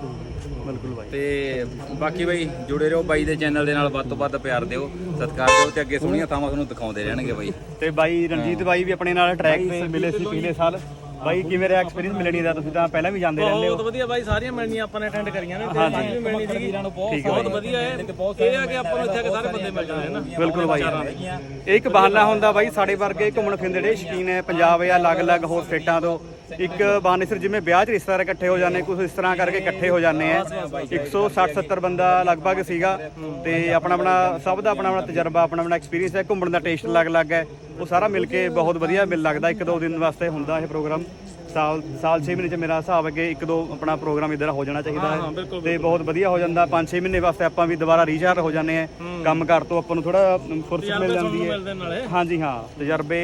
ਬਿਲਕੁਲ ਬਾਈ। ਤੇ ਬਾਕੀ ਬਈ ਜੁੜੇ ਰਹੋ ਬਾਈ ਦੇ ਚੈਨਲ ਦੇ ਨਾਲ ਵੱਧ ਤੋਂ ਵੱਧ ਪਿਆਰ ਦਿਓ ਸਤਿਕਾਰ ਦਿਓ ਤੇ ਅੱਗੇ ਸੋਹਣੀਆਂ ਥਾਵਾਂ ਤੁਹਾਨੂੰ ਦਿਖਾਉਂਦੇ ਰਹਿਣਗੇ ਬਾਈ। ਤੇ ਬਾਈ ਰਣਜੀਤ ਬਾਈ ਵੀ ਆਪਣੇ ਨਾਲ ਟਰੈਕ ਤੇ ਮਿਲੇ ਸੀ ਪਿਛਲੇ ਸਾਲ। ਬਾਈ ਕਿਵੇਂ ਰਿਹਾ ਐਕਸਪੀਰੀਅੰਸ ਮਿਲਣੀ ਦਾ? ਤੁਸੀਂ ਤਾਂ ਪਹਿਲਾਂ ਵੀ ਜਾਂਦੇ ਰਹਿੰਦੇ ਹੋ। ਬਹੁਤ ਵਧੀਆ ਬਾਈ ਸਾਰੀਆਂ ਮਿਲਣੀਆਂ ਆਪਾਂ ਨੇ ਅਟੈਂਡ ਕਰੀਆਂ ਨੇ ਤੇ। ਅੱਜ ਵੀ ਮਿਲਣੀ ਸੀਗੀ। ਬਹੁਤ। ਵਧੀਆ ਹੈ ਇਹ ਆ ਕਿ ਆਪਾਂ ਨੂੰ ਇੱਥੇ ਆ ਕੇ ਸਾਰੇ ਬੰਦੇ ਮਿਲ ਜਾਂਦੇ ਨੇ ਨਾ? ਬਿਲਕੁਲ ਬਾਈ। ਇਹ ਇੱਕ ਬਹਾਨਾ ਹੁੰਦਾ ਬਾਈ ਸਾਡੇ ਵਰਗੇ ਘੁੰਮਣ ਫਿਰਨ ਦੇ ਜਿਹੜੇ ਸ਼ੌਕੀਨ ਹੈ ਪੰਜਾਬ ਜਾਂ ਅਲੱਗ-ਅਲੱਗ ਹੋਰ ਸਟੇਟਾਂ ਤੋਂ। ਇੱਕ ਬਾਨੇਸਰ ਜਿਵੇਂ ਵਿਆਹ 'ਚ ਰਿਸ਼ਤੇਦਾਰ ਇਕੱਠੇ ਹੋ ਜਾਂਦੇ ਕੁਝ ਇਸ ਤਰ੍ਹਾਂ ਕਰਕੇ ਇਕੱਠੇ ਹੋ ਜਾਂਦੇ ਆ। 160 70 ਬੰਦਾ ਲਗਭਗ ਸੀਗਾ ਤੇ ਆਪਣਾ ਆਪਣਾ ਸਭ ਦਾ ਆਪਣਾ ਆਪਣਾ ਤਜਰਬਾ, ਆਪਣਾ ਆਪਣਾ ਐਕਸਪੀਰੀਅੰਸ ਹੈ। ਘੁੰਮਣ ਦਾ ਟੇਸਟ ਅਲੱਗ-ਅਲੱਗ ਹੈ। ਉਹ ਸਾਰਾ ਮਿਲ ਕੇ ਬਹੁਤ ਵਧੀਆ ਮਿਲ ਲੱਗਦਾ। ਇੱਕ ਦੋ ਦਿਨ ਵਾਸਤੇ ਹੁੰਦਾ ਇਹ ਪ੍ਰੋਗਰਾਮ ਸਾਲ ਸਾਲ 6 ਮਹੀਨੇ ਚ ਮੇਰਾ ਹਿਸਾਬ ਹੈ ਕਿ ਇੱਕ ਦੋ ਆਪਣਾ ਪ੍ਰੋਗਰਾਮ ਇਧਰ ਹੋ ਜਾਣਾ ਚਾਹੀਦਾ ਹੈ ਤੇ ਬਹੁਤ ਵਧੀਆ ਹੋ ਜਾਂਦਾ। 5-6 ਮਹੀਨੇ ਵਾਸਤੇ ਆਪਾਂ ਵੀ ਦੁਬਾਰਾ ਰੀਚਾਰਜ ਹੋ ਜਾਂਦੇ ਆ ਕੰਮ ਕਰ ਤੋਂ ਆਪਾਂ ਨੂੰ ਥੋੜਾ ਫੁਰਸਤ ਮਿਲ ਜਾਂਦੀ ਹੈ। ਹਾਂਜੀ ਹਾਂ ਤਜਰਬੇ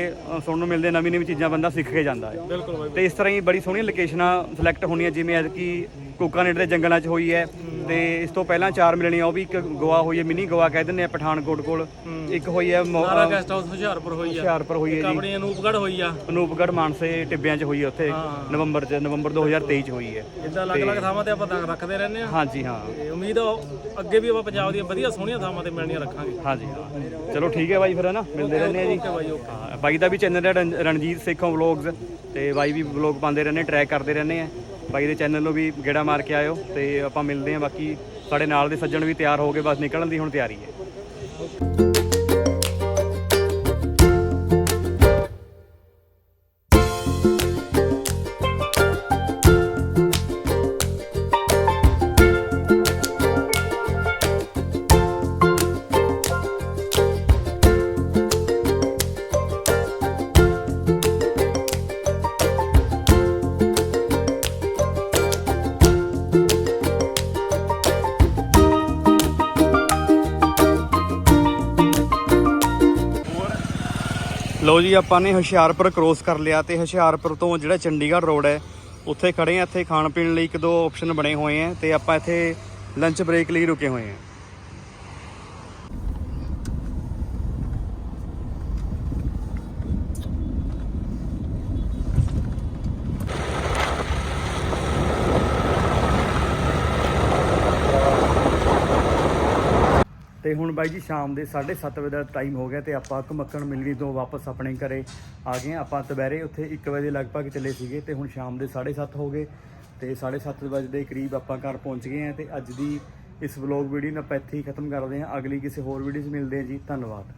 ਸੁਣਨ ਨੂੰ ਮਿਲਦੇ ਨਵੀਂ ਨਵੀਂ ਚੀਜ਼ਾਂ ਬੰਦਾ ਸਿੱਖ ਕੇ ਜਾਂਦਾ ਹੈ। ਤੇ ਇਸ ਤਰ੍ਹਾਂ ਹੀ ਬੜੀ ਸੋਹਣੀਆਂ ਲੋਕੇਸ਼ਨਾਂ ਸਿਲੈਕਟ ਹੋਣੀਆਂ ਜਿਵੇਂ ਐਤਕੀ ਕੋਕਾਨੇਟ ਦੇ ਜੰਗਲਾਂ 'ਚ ਹੋਈ ਹੈ ਤੇ ਇਸ ਤੋਂ ਪਹਿਲਾਂ ਚਾਰ ਮਿਲਣੀਆਂ ਉਹ ਵੀ ਇੱਕ ਗੋਆ ਹੋਈ ਹੈ ਮਿਨੀ ਗੋਆ ਕਹਿ ਦਿੰਦੇ ਆ ਪਠਾਨਕੋਟ ਕੋਲ। ਇੱਕ ਹੋਈ ਹੈ ਮੋ- ਸਾਰਾ ਗੈਸਟ ਹਾਊਸ ਹੁਸ਼ਿਆਰਪੁਰ ਹੋਈ ਆ ਹੁਸ਼ਿਆਰਪੁਰ ਹੋਈ ਹੈ ਜੀ। ਆਪਣੀ ਅਨੂਪਗੜ ਹੋਈ ਆ। ਅਨੂਪਗੜ੍ਹ ਮਾਨਸੇ ਟਿੱਬਿਆਂ 'ਚ ਹੋਈ ਹੈ ਉੱਥੇ ਨਵੰਬਰ 'ਚ ਨਵੰਬਰ 2023 'ਚ ਹੋਈ ਹੈ। ਇਦਾਂ ਅਲੱਗ-ਅਲੱਗ ਥਾਵਾਂ ਤੇ ਆਪਾਂ ਰੱਖਦੇ ਰਹਿੰਦੇ ਆ ਹਾਂਜੀ ਹਾਂ। ਤੇ ਉਮੀਦ ਆ ਅੱਗੇ ਵੀ ਆਪਾਂ ਪੰਜਾਬ ਦੀਆਂ ਵਧੀਆ ਸੋਹਣੀਆਂ ਥਾਵਾਂ ਤੇ ਮਿਲਣੀਆਂ ਰੱਖਾਂਗੇ। ਹਾਂਜੀ ਹਾਂ। ਚਲੋ ਠੀਕ ਹੈ ਬਾਈ ਫਿਰ ਹੈ ਨਾ? ਮਿਲਦੇ ਰਹਿੰਦੇ ਆ ਜੀ। ਹਾਂ, ਬਾਈ ਦਾ ਵੀ ਚੈਨਲ ਹੈ ਰਣ- ਰਣਜੀਤ ਸੇਖੋਂ ਵਲੌਗਸ ਤੇ ਬਾਈ ਵੀ ਵਲੌਗ ਪਾਉਂਦੇ ਰਹਿੰਦੇ ਟਰੈਕ ਕਰਦੇ ਰਹਿੰਦੇ ਆ। ਬਾਈ ਦੇ ਚੈਨਲ ਨੂੰ ਵੀ ਗੇੜਾ ਮਾਰ ਕੇ ਆਇਓ ਤੇ ਆਪਾਂ ਮਿਲਦੇ ਹਾਂ ਬਾਕੀ ਸਾਡੇ ਨਾਲ ਦੇ ਸੱਜਣ ਵੀ ਤਿਆਰ ਹੋ ਗਏ, ਬਸ ਨਿਕਲਣ ਦੀ ਹੁਣ ਤਿਆਰੀ ਹੈ। ਜੀ ਆਪਾਂ ਨੇ ਹੁਸ਼ਿਆਰਪੁਰ ਕ੍ਰੋਸ ਕਰ ਲਿਆ ਤੇ ਹੁਸ਼ਿਆਰਪੁਰ ਤੋਂ ਜਿਹੜਾ ਚੰਡੀਗੜ੍ਹ ਰੋਡ ਹੈ, ਉੱਥੇ ਖੜੇ ਆ ਇੱਥੇ ਖਾਣ ਪੀਣ ਲਈ ਇੱਕ ਦੋ ਆਪਸ਼ਨ ਬਣੇ ਹੋਏ ਆ ਤੇ ਆਪਾਂ ਇੱਥੇ ਲੰਚ ਬ੍ਰੇਕ ਲਈ ਰੁਕੇ ਹੋਏ ਆ ਹੁਣ ਬਾਈ ਜੀ ਸ਼ਾਮ ਦੇ 7:30 ਵਜੇ ਦਾ ਟਾਈਮ ਹੋ ਗਿਆ ਤੇ ਆਪਾਂ ਘਮੱਕਣ ਮਿਲਣੀ ਤੋਂ ਵਾਪਸ ਆਪਣੇ ਘਰੇ ਆ ਗਏ ਹਾਂ। ਆਪਾਂ ਦੁਪਹਿਰੇ ਉੱਥੇ 1 ਵਜੇ ਲਗਭਗ ਚੱਲੇ ਸੀਗੇ ਤੇ ਹੁਣ ਸ਼ਾਮ ਦੇ 7:30 ਹੋ ਗਏ ਤੇ 7:30 ਵਜੇ ਦੇ ਕਰੀਬ ਆਪਾਂ ਘਰ ਪਹੁੰਚ ਗਏ ਹਾਂ ਤੇ ਅੱਜ ਦੀ ਇਸ ਵਲੌਗ ਵੀਡੀਓ ਨੂੰ ਆਪਾਂ ਇੱਥੇ ਹੀ ਖਤਮ ਕਰਦੇ ਹਾਂ। ਅਗਲੀ ਕਿਸੇ ਹੋਰ ਵੀਡੀਓ 'ਚ ਮਿਲਦੇ ਹਾਂ ਜੀ। ਧੰਨਵਾਦ।